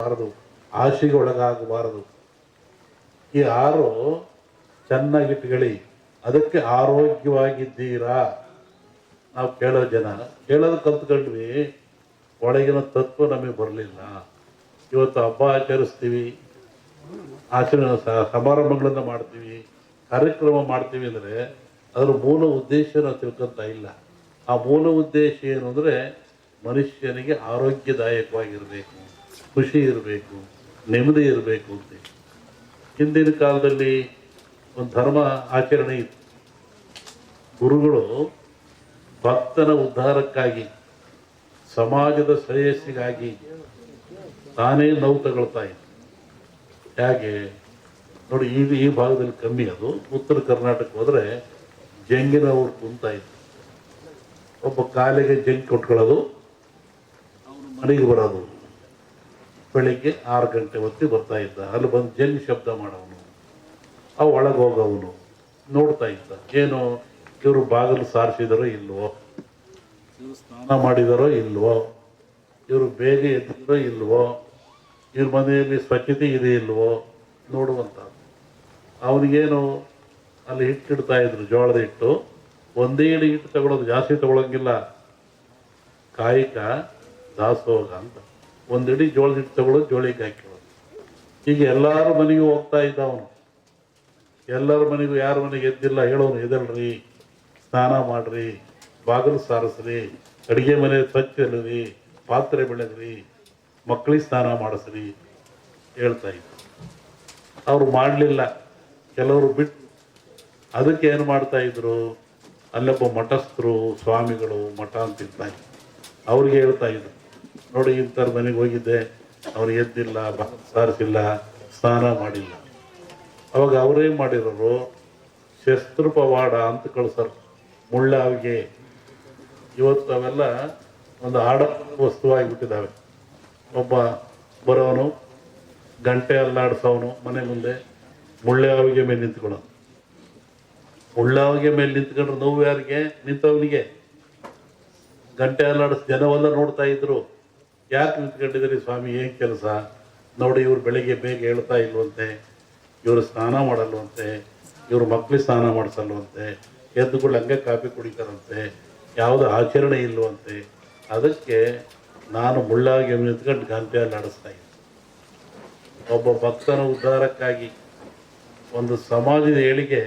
ಬಾರದು ಆಶೆಗೆ ಒಳಗಾಗಬಾರದು ಈ ಆರು ಚೆನ್ನಾಗಿಟ್ಕೊಳ್ಳಿ ಅದಕ್ಕೆ ಆರೋಗ್ಯವಾಗಿದ್ದೀರಾ? ನಾವು ಕೇಳೋ ಜನ, ಕೇಳೋದು ಕಲ್ತ್ಕೊಂಡ್ವಿ, ಒಳಗಿನ ತತ್ವ ನಮಗೆ ಬರಲಿಲ್ಲ. ಇವತ್ತು ಹಬ್ಬ ಆಚರಿಸ್ತೀವಿ, ಆಚರಣೆ ಸಮಾರಂಭಗಳನ್ನು ಮಾಡ್ತೀವಿ, ಕಾರ್ಯಕ್ರಮ ಮಾಡ್ತೀವಿ ಅಂದರೆ ಅದರ ಮೂಲ ಉದ್ದೇಶ ನಾವು ತಿಳ್ಕೊತಾ ಇಲ್ಲ. ಆ ಮೂಲ ಉದ್ದೇಶ ಏನು ಅಂದರೆ ಮನುಷ್ಯನಿಗೆ ಆರೋಗ್ಯದಾಯಕವಾಗಿರಬೇಕು. ಖುಷಿ ಇರಬೇಕು, ನೆಮ್ಮದಿ ಇರಬೇಕು ಅಂತ. ಹಿಂದಿನ ಕಾಲದಲ್ಲಿ ಒಂದು ಧರ್ಮ ಆಚರಣೆ ಇತ್ತು. ಗುರುಗಳು ಭಕ್ತನ ಉದ್ಧಾರಕ್ಕಾಗಿ, ಸಮಾಜದ ಶ್ರೇಯಸ್ಸಿಗಾಗಿ ತಾನೇ ನೋವು ತಗೊಳ್ತಾ ಇತ್ತು ಹೇಗೆ? ನೋಡಿ, ಈ ಈ ಭಾಗದಲ್ಲಿ ಕಮ್ಮಿ ಅದು. ಉತ್ತರ ಕರ್ನಾಟಕ ಹೋದರೆ ಜಂಗಿನ ಊರು ಕುಂತ ಇತ್ತು ಒಬ್ಬ ಕಾಲಿಗೆ ಜಂಗ್ ಕೊಟ್ಕೊಳ್ಳೋದು ಮನೆಗೆ ಬರೋದು. ಬೆಳಿಗ್ಗೆ ಆರು ಗಂಟೆ ಹೊತ್ತಿಗೆ ಬರ್ತಾ ಇದ್ದ. ಅಲ್ಲಿ ಬಂದು ಜಂಗ್ ಶಬ್ದ ಮಾಡೋನು ಅವು ಒಳಗೆ ಹೋಗೋವನು. ನೋಡ್ತಾ ಇದ್ದ. ಏನು ಇವರು ಬಾಗಿಲು ಸಾರಿಸಿದಾರೋ ಇಲ್ವೋ? ಇವರು ಸ್ನಾನ ಮಾಡಿದಾರೋ ಇಲ್ವೋ? ಇವರು ಬೇಗ ಎದ್ದಿದ್ರೋ ಇಲ್ವೋ? ಇವ್ರ ಮನೆಯಲ್ಲಿ ಸ್ವಚ್ಛತೆ ಇದೆ ಇಲ್ವೋ? ನೋಡುವಂತ ಅವನಿಗೇನು ಅಲ್ಲಿ ಹಿಟ್ಟಿಡ್ತಾ ಇದ್ರು, ಜೋಳದ ಹಿಟ್ಟು. ಒಂದೇ ಇಡಿ ಹಿಟ್ಟು ತಗೊಳ್ಳೋದು ಜಾಸ್ತಿ ತಗೊಳಂಗಿಲ್ಲ. ಕಾಯಿಕ ದಾಸೋಗ ಅಂತ. ಒಂದಿಡಿ ಜೋಳದ ಹಿಟ್ಟು ತಗೊಳ್ಳೋದು, ಜೋಳಿಗೆ ಹಾಕಿರೋದು ಈಗ ಎಲ್ಲರ ಮನೆಗೂ ಹೋಗ್ತಾ ಇದ್ದ ಅವನು. ಎಲ್ಲರ ಮನೆಗೂ ಯಾರ ಮನೆಗೆ ಎದ್ದಿಲ್ಲ, ಹೇಳೋನು ಎದಲ್ರಿ ಸ್ನಾನ ಮಾಡ್ರಿ, ಬಾಗಿಲು ಸಾರಿಸ್ರಿ, ಅಡುಗೆ ಮನೆ ಸ್ವಚ್ಛ ಇಲ್ಲರಿ, ಪಾತ್ರೆ ಬೆಳೆದ್ರಿ ಮಕ್ಕಳಿಗೆ ಸ್ನಾನ ಮಾಡಿಸ್ರಿ, ಹೇಳ್ತಾ ಇದ್ದ. ಅವರು ಮಾಡಲಿಲ್ಲ. ಕೆಲವರು ಬಿಟ್ಟು ಅದಕ್ಕೆ ಏನು ಮಾಡ್ತಾ ಇದ್ರು? ಅಲ್ಲೊಬ್ಬ ಮಠಸ್ಥರು, ಸ್ವಾಮಿಗಳು ಮಠ ಅಂತಿರ್ತಾರೆ. ಅವ್ರಿಗೆ ಹೇಳ್ತಾ ಇದ್ರು. ನೋಡಿ ಇಂಥವ್ರ ಮನೆಗೆ ಹೋಗಿದ್ದೆ, ಅವ್ರು ಎದ್ದಿಲ್ಲ ಸಾರಿಸಿಲ್ಲ, ಸ್ನಾನ ಮಾಡಿಲ್ಲ. ಅವಾಗ ಅವರೇ ಮಾಡಿರೋರು, ಶಸ್ತ್ರಪವಾಡ ಅಂತ ಕಳ್ಸರು, ಮುಳ್ಳಾವಿಗೆ. ಇವತ್ತು ಅವೆಲ್ಲ ಒಂದು ಆಡ ವಸ್ತುವಾಗಿಬಿಟ್ಟಿದ್ದಾವೆ. ಒಬ್ಬ ಬರೋನು, ಗಂಟೆ ಅಲ್ಲಾಡ್ಸೋನು, ಮನೆ ಮುಂದೆ ಮುಳ್ಳಾವಿಗೆ ಮೇಲೆ ನಿಂತ್ಕೊಳ್ಳೋನು. ಮುಳ್ಳಾವಿಗೆ ಮೇಲೆ ನಿಂತ್ಕೊಂಡ್ರೆ ನೋವು ಯಾರಿಗೆ? ನಿಂತವನಿಗೆ. ಗಂಟೆ ಅಲ್ಲಾಡಿಸ್ ಜನವೆಲ್ಲ ನೋಡ್ತಾ ಇದ್ರು. ಯಾಕೆ ನಿಂತ್ಕೊಂಡಿದ್ದೀರಿ ಸ್ವಾಮಿ? ಏನು ಕೆಲಸ? ನೋಡಿ, ಇವ್ರು ಬೆಳಿಗ್ಗೆ ಬೇಗ ಹೇಳ್ತಾ ಇಲ್ವಂತೆ, ಇವರು ಸ್ನಾನ ಮಾಡಲ್ವಂತೆ, ಇವರು ಮಕ್ಕಳಿಗೆ ಸ್ನಾನ ಮಾಡಿಸಲ್ವಂತೆ ಎದ್ದುಗಳು ಹಂಗೆ ಕಾಫಿ ಕುಡಿತಾರಂತೆ, ಯಾವುದು ಆಚರಣೆ ಇಲ್ಲವಂತೆ ಅದಕ್ಕೆ ನಾನು ಮುಳ್ಳಾಗಿ ನಿಂತ್ಕೊಂಡು ಗಂಟೆಯಲ್ಲಿ ಆಡಿಸ್ತಾ ಇದ್ದೆ. ಒಬ್ಬ ಭಕ್ತನ ಉದ್ಧಾರಕ್ಕಾಗಿ ಒಂದು ಸಮಾಜದ ಏಳಿಗೆ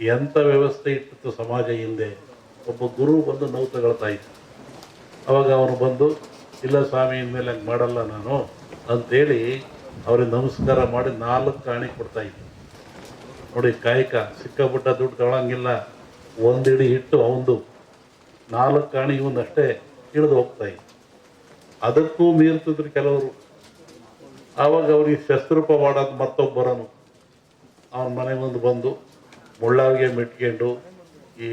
ಎಂಥ ವ್ಯವಸ್ಥೆ ಇಟ್ಟಿತ್ತು ಸಮಾಜ ಹಿಂದೆ? ಒಬ್ಬ ಗುರು ಬಂದು ನೋವು ತಗೊಳ್ತಾ ಇದ್ದ. ಅವಾಗ ಅವನು ಬಂದು ಇಲ್ಲ ಸ್ವಾಮಿ, ಇನ್ಮೇಲೆ ಹಂಗೆ ಮಾಡಲ್ಲ ನಾನು ಅಂತೇಳಿ ಅವ್ರಿಗೆ ನಮಸ್ಕಾರ ಮಾಡಿ ನಾಲ್ಕು ಕಾಣಿ ಕೊಡ್ತಾ ಇದ್ದ. ನೋಡಿ, ಕಾಯಕ, ಸಿಕ್ಕಾಪುಟ್ಟ ದುಡ್ಡು ತಗೊಳಂಗಿಲ್ಲ. ಒಂದಿಡಿ ಹಿಟ್ಟು ಅವಂದು. ನಾಲ್ಕು ಕಾಣಿ ಇಳಿದು ಹೋಗ್ತಾ ಇದ್ದ. ಅದಕ್ಕೂ ಮೀರ್ತಿದ್ರು ಕೆಲವರು. ಆವಾಗ ಅವ್ರಿಗೆ ಶಸ್ತ್ರೂಪ ಮಾಡೋದು ಮತ್ತೊಬ್ಬರನು. ಅವನ ಮನೆ ಮುಂದೆ ಬಂದು ಮುಳ್ಳಾವಿಗೆ ಮೆಟ್ಕೊಂಡು ಈ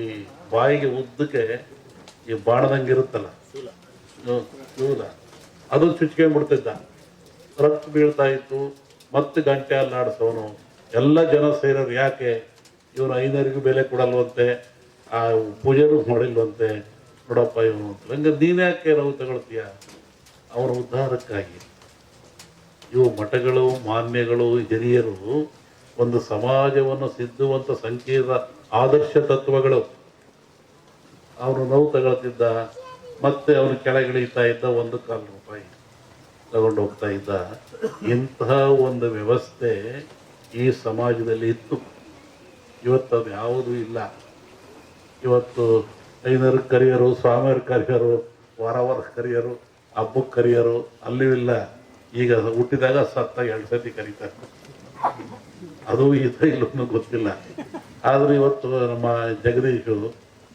ಬಾಯಿಗೆ ಉದ್ದಕ್ಕೆ ಈ ಬಾಣದಂಗೆ ಇರುತ್ತಲ್ಲ ಹ್ಮ್, ಶೂಲ ಅದು ಚುಚ್ಕೊಂಡ್ಬಿಡ್ತಿದ್ದ ರಕ್ತ ಬೀಳ್ತಾ ಇತ್ತು ಮತ್ತೆ ಗಂಟೆ ಅಲ್ಲಾಡಿಸೋನು ಎಲ್ಲ ಜನ ಸೇರೋರು ಯಾಕೆ? ಇವನು ಐನರಿಗೂ ಬೆಲೆ ಕೊಡಲ್ವಂತೆ ಆ ಪೂಜೆನೂ ಮಾಡಿಲ್ವಂತೆ. ನೋಡಪ್ಪ ಇವನು ಅಂತ. ಹಂಗೆ ನೀನು ಯಾಕೆ ನಾವು ತಗೊಳ್ತೀಯ? ಅವರ ಉದ್ಧಾರಕ್ಕಾಗಿ. ಇವು ಮಠಗಳು ಮಾನ್ಯಗಳು ಹಿರಿಯರು ಒಂದು ಸಮಾಜವನ್ನು ಸಿದ್ಧುವಂತ ಸಂಕೀರ್ಣ ಆದರ್ಶ ತತ್ವಗಳು. ಅವನು ನೋವು ತಗೊಳ್ತಿದ್ದ. ಮತ್ತೆ ಅವನು ಕೆಳಗಿಳಿತಾ ಇದ್ದ ಒಂದು ಕಾಲು ರೂಪಾಯಿ ತಗೊಂಡು ಹೋಗ್ತಾ ಇದ್ದ. ಇಂತಹ ಒಂದು ವ್ಯವಸ್ಥೆ ಈ ಸಮಾಜದಲ್ಲಿ ಇತ್ತು. ಇವತ್ತು ಅದು ಯಾವುದೂ ಇಲ್ಲ. ಇವತ್ತು ಐನರು ಕರಿಯರು, ಸ್ವಾಮಿಯರು ಕರಿಯರು ವಾರ ವಾರ ಕರಿಯರು, ಹಬ್ಬಕ್ಕೆ ಕರಿಯರು ಅಲ್ಲೂ ಇಲ್ಲ. ಈಗ ಹುಟ್ಟಿದಾಗ ಸತ್ತ ಎರಡು ಸತಿ ಕರೀತಾರೆ ಅದು ಇದು ಇಲ್ಲೂ ಗೊತ್ತಿಲ್ಲ. ಆದರೂ ಇವತ್ತು ನಮ್ಮ ಜಗದೀಶು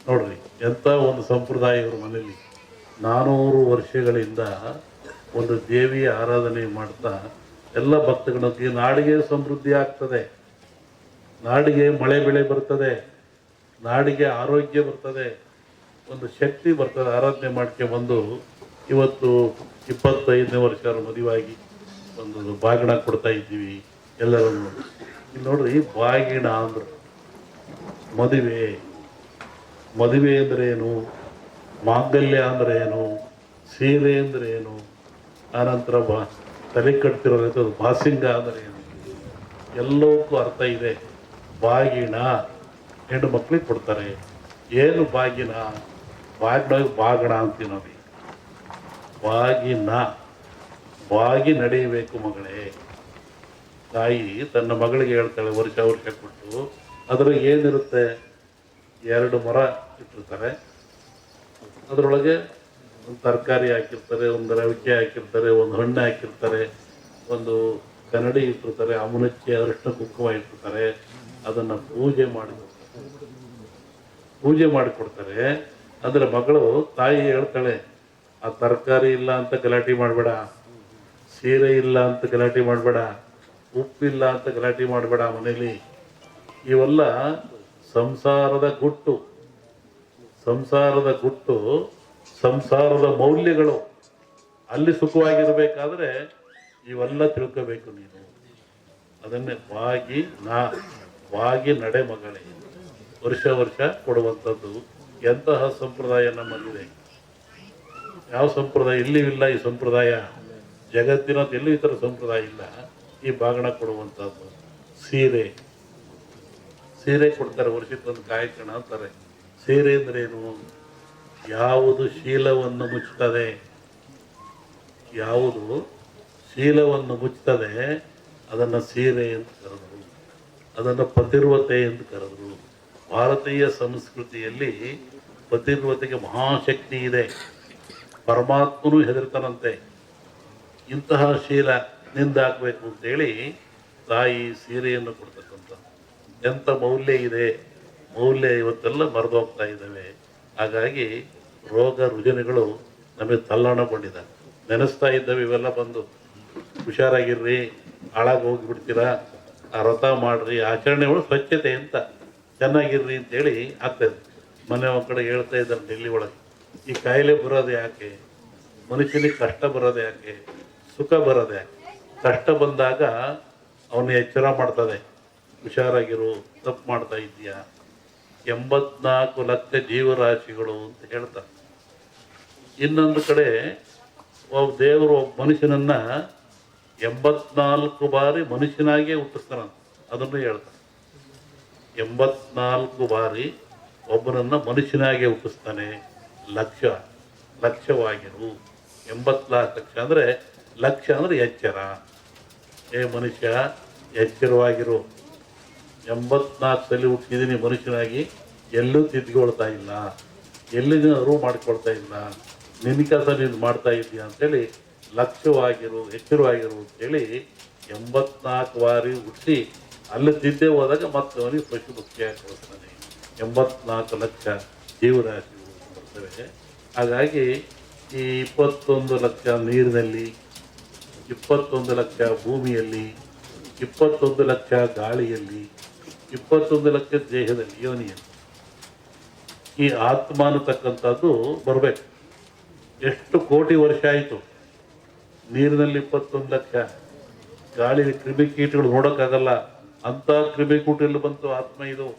ನೋಡ್ರಿ, ಎಂಥ ಒಂದು ಸಂಪ್ರದಾಯ ಇವ್ರ ಮನೇಲಿ. ನಾನೂರು ವರ್ಷಗಳಿಂದ ಒಂದು ದೇವಿಯ ಆರಾಧನೆ ಮಾಡ್ತಾ ಎಲ್ಲ ಭಕ್ತಗಳಿಗೆ ನಾಡಿಗೆ ಸಮೃದ್ಧಿ ಆಗ್ತದೆ. ನಾಡಿಗೆ ಮಳೆ ಬೆಳೆ ಬರ್ತದೆ. ನಾಡಿಗೆ ಆರೋಗ್ಯ ಬರ್ತದೆ. ಒಂದು ಶಕ್ತಿ ಬರ್ತದೆ. ಆರಾಧನೆ ಮಾಡ್ಕೆ ಬಂದು ಇವತ್ತು ಇಪ್ಪತ್ತೈದನೇ ವರ್ಷ ಮದುವಾಗಿ ಒಂದು ಬಾಗಿಣ ಕೊಡ್ತಾ ಇದ್ದೀವಿ ಎಲ್ಲರನ್ನು. ಇಲ್ಲಿ ನೋಡ್ರಿ, ಬಾಗಿಣ ಅಂದರು. ಮದುವೆ. ಮದುವೆ ಅಂದರೆ ಏನು? ಮಾಂಗಲ್ಯ ಅಂದ್ರೆ ಏನು? ಸೀರೆ ಅಂದ್ರೆ ಏನು? ಆನಂತರ ಬಾ, ತಲೆ ಕಟ್ತಿರೋ ಬಾಸಿಂಗ ಅಂದರೆ ಏನು? ಎಲ್ಲವಕ್ಕೂ ಅರ್ಥ ಇದೆ. ಬಾಗಿನ ಹೆಣ್ಣು ಮಕ್ಕಳಿಗೆ ಕೊಡ್ತಾರೆ. ಏನು ಬಾಗಿನ ಬಾಗಿನ ಬಾಗಣ ಅಂತೀವಿ ನಾವು. ಬಾಗಿನ ಬಾಗಿ ನಡೆಯಬೇಕು ಮಗಳೇ. ತಾಯಿ ತನ್ನ ಮಗಳಿಗೆ ಹೇಳ್ತಾಳೆ, ವರ್ಷ ವರ್ಷ ಕೊಟ್ಟು. ಅದ್ರಾಗ ಏನಿರುತ್ತೆ? ಎರಡು ಮರ ಇಟ್ಟಿರ್ತಾರೆ. ಅದರೊಳಗೆ ಒಂದು ತರಕಾರಿ ಹಾಕಿರ್ತಾರೆ, ಒಂದು ರವಿಕೆ ಹಾಕಿರ್ತಾರೆ, ಒಂದು ಹಣ್ಣು ಹಾಕಿರ್ತಾರೆ, ಒಂದು ಕನ್ನಡಿ ಇಟ್ಟಿರ್ತಾರೆ ಅಮುನಚ್ಚಿ ಅದೃಷ್ಟ ಕುಂಕುಮ ಇಟ್ಟಿರ್ತಾರೆ, ಅದನ್ನು ಪೂಜೆ ಮಾಡಿ ಪೂಜೆ ಮಾಡಿಕೊಡ್ತಾರೆ. ಅದರ ಮಗಳು ತಾಯಿ ಹೇಳ್ತಾಳೆ, ಆ ತರಕಾರಿ ಇಲ್ಲ ಅಂತ ಗಲಾಟೆ ಮಾಡಬೇಡ, ಸೀರೆ ಇಲ್ಲ ಅಂತ ಗಲಾಟೆ ಮಾಡಬೇಡ, ಉಪ್ಪಿಲ್ಲ ಅಂತ ಗಲಾಟೆ ಮಾಡಬೇಡ ಮನೇಲಿ. ಇವೆಲ್ಲ ಸಂಸಾರದ ಗುಟ್ಟು. ಸಂಸಾರದ ಗುಟ್ಟು ಸಂಸಾರದ ಮೌಲ್ಯಗಳು ಅಲ್ಲಿ ಸುಖವಾಗಿರಬೇಕಾದ್ರೆ ಇವೆಲ್ಲ ತಿಳ್ಕೋಬೇಕು ನೀನು. ಅದನ್ನೇ ಬಾಗಿ ನಾ, ಬಾಗಿ ನಡೆ ಮಗಳೇ. ವರ್ಷ ವರ್ಷ ಕೊಡುವಂಥದ್ದು ಎಂತಹ ಸಂಪ್ರದಾಯ ನಮ್ಮಲ್ಲಿದೆ? ಯಾವ ಸಂಪ್ರದಾಯ? ಇಲ್ಲಿಯೂ ಇಲ್ಲ ಈ ಸಂಪ್ರದಾಯ. ಜಗತ್ತಿನ ಎಲ್ಲೂ ಈ ಥರ ಸಂಪ್ರದಾಯ ಇಲ್ಲ. ಈ ಬಾಗಣ ಕೊಡುವಂಥದ್ದು. ಸೀರೆ. ಸೀರೆ ಕೊಡ್ತಾರೆ ವರ್ಷಕ್ಕೊಂದು ಕಾಯಕಣ ಅಂತಾರೆ. ಸೀರೆ ಅಂದ್ರೇನು? ಯಾವುದು ಶೀಲವನ್ನು ಮುಚ್ಚುತ್ತದೆ? ಯಾವುದು ಶೀಲವನ್ನು ಮುಚ್ಚುತ್ತದೆ? ಅದನ್ನು ಸೀರೆ ಅಂತ ಕರೆದರು. ಅದನ್ನು ಪತಿರ್ವತೆ ಎಂದು ಕರೆದರು. ಭಾರತೀಯ ಸಂಸ್ಕೃತಿಯಲ್ಲಿ ಪತಿರ್ವತೆಗೆ ಮಹಾಶಕ್ತಿ ಇದೆ. ಪರಮಾತ್ಮನೂ ಹೆದರ್ತಾನಂತೆ. ಇಂತಹ ಶೀಲ ನಿಂದಾಗಬೇಕು ಅಂತೇಳಿ ತಾಯಿ ಸೀರೆಯನ್ನು ಕೊಡ್ತಕ್ಕಂಥ ಎಂಥ ಮೌಲ್ಯ ಇದೆ? ಮೌಲ್ಯ ಇವತ್ತೆಲ್ಲ ಮರೆದೋಗ್ತಾ ಇದ್ದಾವೆ. ಹಾಗಾಗಿ ರೋಗ ರುಜಿನಗಳು ನಮಗೆ ತಲ್ಲಣಗೊಂಡಿದೆ. ನೆನೆಸ್ತಾ ಇದ್ದಾವೆ, ಇವೆಲ್ಲ ಬಂದು. ಹುಷಾರಾಗಿರ್ರಿ, ಹಾಳಾಗಿ ಹೋಗಿಬಿಡ್ತೀರಾ, ಆ ವ್ರತ ಮಾಡಿರಿ, ಆಚರಣೆಗಳು ಸ್ವಚ್ಛತೆ ಅಂತ. ಚೆನ್ನಾಗಿರ್ರಿ ಅಂತೇಳಿ ಆಗ್ತದೆ ಮನೆ ಒಂದು ಕಡೆ ಹೇಳ್ತಾ ಇದ್ದಾರೆ ಡೆಲ್ಲಿ ಒಳಗೆ. ಈ ಕಾಯಿಲೆ ಬರೋದು ಯಾಕೆ? ಮನುಷ್ಯನಿಗೆ ಕಷ್ಟ ಬರೋದು ಯಾಕೆ? ಸುಖ ಬರೋದು ಯಾಕೆ? ಕಷ್ಟ ಬಂದಾಗ ಅವನು ಎಚ್ಚರ ಮಾಡ್ತದೆ ಹುಷಾರಾಗಿರು, ತಪ್ಪು ಮಾಡ್ತಾ ಇದೀಯಾ ಎಂಬತ್ನಾಲ್ಕು ಲಕ್ಷ ಜೀವರಾಶಿಗಳು ಅಂತ ಹೇಳ್ತಾರೆ. ಇನ್ನೊಂದು ಕಡೆ ಒಬ್ಬ ದೇವರು ಒಬ್ಬ ಮನುಷ್ಯನನ್ನ ಎಂಬತ್ನಾಲ್ಕು ಬಾರಿ ಮನುಷ್ಯನಾಗಿಯೇ ಹುಟ್ಟಿಸ್ತಾನಂತ ಅದನ್ನು ಹೇಳ್ತಾರೆ. ಎಂಬತ್ನಾಲ್ಕು ಬಾರಿ ಒಬ್ಬನನ್ನು ಮನುಷ್ಯನಾಗೆ ಹುಟ್ಟಿಸ್ತಾನೆ. ಲಕ್ಷ, ಲಕ್ಷವಾಗಿರು. ಎಂಬತ್ನಾಲ್ಕು ಲಕ್ಷ ಅಂದರೆ ಲಕ್ಷ ಅಂದರೆ ಎಚ್ಚರ. ಏ ಮನುಷ್ಯ, ಎಚ್ಚರವಾಗಿರು. ಎಂಬತ್ನಾಲ್ಕು ಸಲ ಹುಟ್ಟಿದ್ದೀನಿ ಮನುಷ್ಯನಾಗಿ, ಎಲ್ಲೂ ತಿದ್ಕೊಳ್ತಾ ಇಲ್ಲ. ಎಲ್ಲಿನ ಅರಿವು ಮಾಡ್ಕೊಳ್ತಾ ಇಲ್ಲ. ನಿನ್ನ ಕೆಲಸ ನೀನು ಮಾಡ್ತಾ ಇದ್ದೀಯ ಅಂತೇಳಿ ಲಕ್ಷ್ಯವಾಗಿರು, ಎಚ್ಚರವಾಗಿರು ಅಂತೇಳಿ ಎಂಬತ್ನಾಲ್ಕು ಬಾರಿ ಹುಟ್ಟಿ ಅಲ್ಲಿ ತಿದ್ದೇ ಹೋದಾಗ ಮತ್ತೆ ಅವನಿಗೆ ಪಶು ಮುಖ್ಯವಾಗಿ ಕೊಡ್ತಾನೆ ಎಂಬತ್ನಾಲ್ಕು ಲಕ್ಷ ಜೀವರಾಶಿಗಳು ಬರ್ತವೆ. ಹಾಗಾಗಿ ಈ ಇಪ್ಪತ್ತೊಂದು ಲಕ್ಷ ನೀರಿನಲ್ಲಿ, ಇಪ್ಪತ್ತೊಂದು ಲಕ್ಷ ಭೂಮಿಯಲ್ಲಿ, ಇಪ್ಪತ್ತೊಂದು ಲಕ್ಷ ಗಾಳಿಯಲ್ಲಿ ಇಪ್ಪತ್ತೊಂದು ಲಕ್ಷ ದೇಹದಲ್ಲಿ ಯೋನಿಯಲ್ಲಿ ಈ ಆತ್ಮ ಅನ್ನತಕ್ಕಂಥದ್ದು ಬರಬೇಕು. ಎಷ್ಟು ಕೋಟಿ ವರ್ಷ ಆಯಿತು? ನೀರಿನಲ್ಲಿ ಇಪ್ಪತ್ತೊಂದು ಲಕ್ಷ. ಗಾಳಿ ಕ್ರಿಮಿಕೀಟಗಳು ನೋಡೋಕ್ಕಾಗಲ್ಲ. ಅಂಥ ಕ್ರಿಮಿಕೂಟಲ್ಲಿ ಬಂತು, ಆತ್ಮ ಇದು.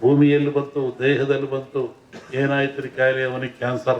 ಭೂಮಿಯಲ್ಲಿ ಬಂತು, ದೇಹದಲ್ಲಿ ಬಂತು. ಏನಾಯ್ತು ರೀ ಕಾಯಿಲೆ? ಅವನಿಗೆ ಕ್ಯಾನ್ಸರ್